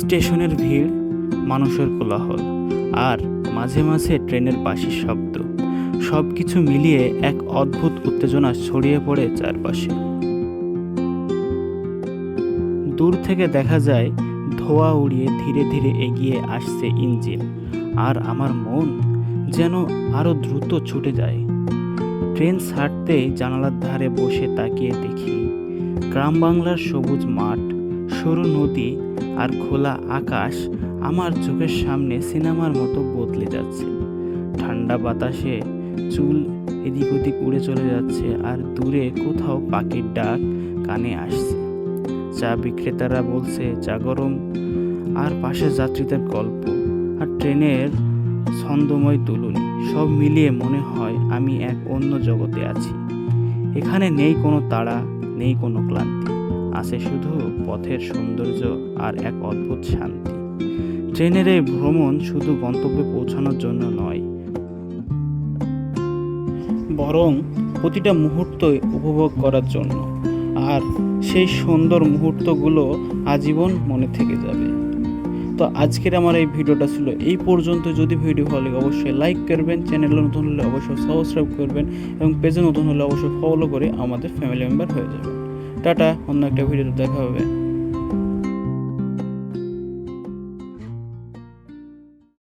স্টেশনের ভিড়, মানুষের কোলাহল আর মাঝে মাঝে ট্রেনের বাঁশির শব্দ। সব কিছু মিলিয়ে এক অদ্ভুত উত্তেজনা ছড়িয়ে পড়ে চারপাশে। দূর থেকে দেখা যায়, ধোঁয়া উড়িয়ে ধীরে ধীরে এগিয়ে আসছে ইঞ্জিন আর আমার মন যেন আরও দ্রুত ছুটে যায়। ট্রেন ছাড়তেই জানালার ধারে বসে তাকিয়ে দেখি, গ্রাম বাংলার সবুজ মাঠ সরু নদী আর খোলা আকাশ আমার চোখের সামনে সিনেমার মতো বদলে যাচ্ছে। ঠান্ডা বাতাসে চুল এদিক ওদিক উড়ে চলে যাচ্ছে আর দূরে কোথাও পাখির ডাক কানে আসছে। চা বিক্রেতারা বলছে চা গরম, আর পাশে যাত্রীদের গল্প আর ট্রেনের ছন্দময় তুলুনি। সব মিলিয়ে মনে হয় আমি এক অন্য জগতে আছি। এখানে নেই কোনো তাড়া, নেই কোনো ক্লান্তি। আছে শুধু পথের সৌন্দর্য আর এক অদ্ভুত শান্তি। ট্রেনের এই ভ্রমণ শুধু গন্তব্যে পৌঁছানোর জন্য নয়, বরং প্রতিটা মুহূর্তই উপভোগ করার জন্য। আর সেই সুন্দর মুহূর্তগুলো আজীবন মনে থেকে যাবে। তো আজকের আমার এই ভিডিওটা ছিল এই পর্যন্ত। যদি ভিডিও ভালো লাগে অবশ্যই লাইক করবেন চ্যানেলে নতুন হলে অবশ্যই সাবস্ক্রাইব করবেন এবং পেজে নতুন হলে অবশ্যই ফলো করে আমাদের ফ্যামিলি মেম্বার হয়ে যাবেন। টাটা অন্য একটা ভিডিওতে দেখা হবে।